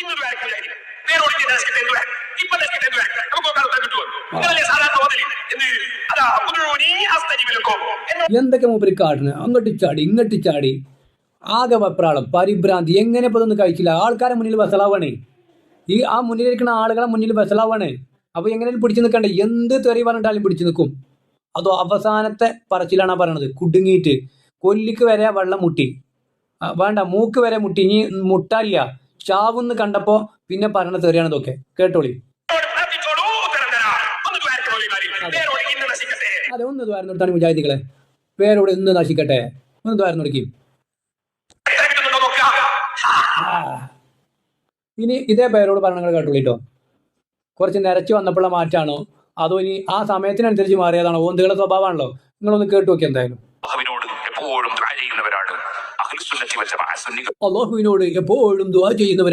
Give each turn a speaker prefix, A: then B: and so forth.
A: എന്ത് ഇപ്പൊ എന്ത് നമുക്ക് നോക്കാൻ കിട്ടുമോ? നിങ്ങളല്ലേ സാധാരണ എന്ത്? അതാ
B: എന്തൊക്കെ മൂപ്പര് കാട്ടണ അങ്ങോട്ട് ചാടി ഇങ്ങോട്ട് ചാടി. ആകെ വെപ്രാളം പരിഭ്രാന്തി. എങ്ങനെ ഇപ്പൊ ഇതൊന്നും കഴിച്ചില്ല? ആൾക്കാരെ മുന്നിൽ വസലാവാണ്. ഈ ആ മുന്നിലിരിക്കുന്ന ആളുകളെ മുന്നിൽ വസലാവാണ്. അപ്പൊ എങ്ങനെ പിടിച്ചു നിൽക്കണ്ടേ? എന്ത് തെറി പറഞ്ഞിട്ടാലും പിടിച്ചു നിൽക്കും. അതോ അവസാനത്തെ പറച്ചിലാണ് പറയണത്. കുടുങ്ങിയിട്ട്. കൊല്ലിക്ക് വരെ വെള്ളം മുട്ടി. വേണ്ട മൂക്ക് വരെ മുട്ടി. ഇനി മുട്ടല്ല ചാവുന്ന് കണ്ടപ്പോ പിന്നെ പറയണ തെറിയാണ് ഇതൊക്കെ. കേട്ടോളി. അതെ ഒന്ന് ദ്വാരം നിർത്താൻ മുജാഹിദികളെ പേരോട് ഇന്ന് നശിക്കട്ടെ. ഒന്ന് ദ്വാരം നിർക്കും ഇനി ഇതേ പേരോട് പറഞ്ഞങ്ങൾ കേട്ടോളിട്ടോ കുറച്ച് നിരച്ചു വന്നപ്പോഴുള്ള മാറ്റാണോ? അതോ ഇനി ആ സമയത്തിനനുസരിച്ച് മാറിയതാണോ? ഓന്തുകളുടെ സ്വഭാവമാണല്ലോ. നിങ്ങളൊന്ന് കേട്ടു നോക്കി എന്തായാലും
C: അള്ളാഹുവിനോട് എപ്പോഴും ദുആ ചെയ്യുന്നവരാണ് അഖിലുസുന്നത്തി വൽ ജമാഅ സുന്നികൾ
B: അല്ലാഹുവിനോട് എപ്പോഴും ദുആ ചെയ്യുന്നവർ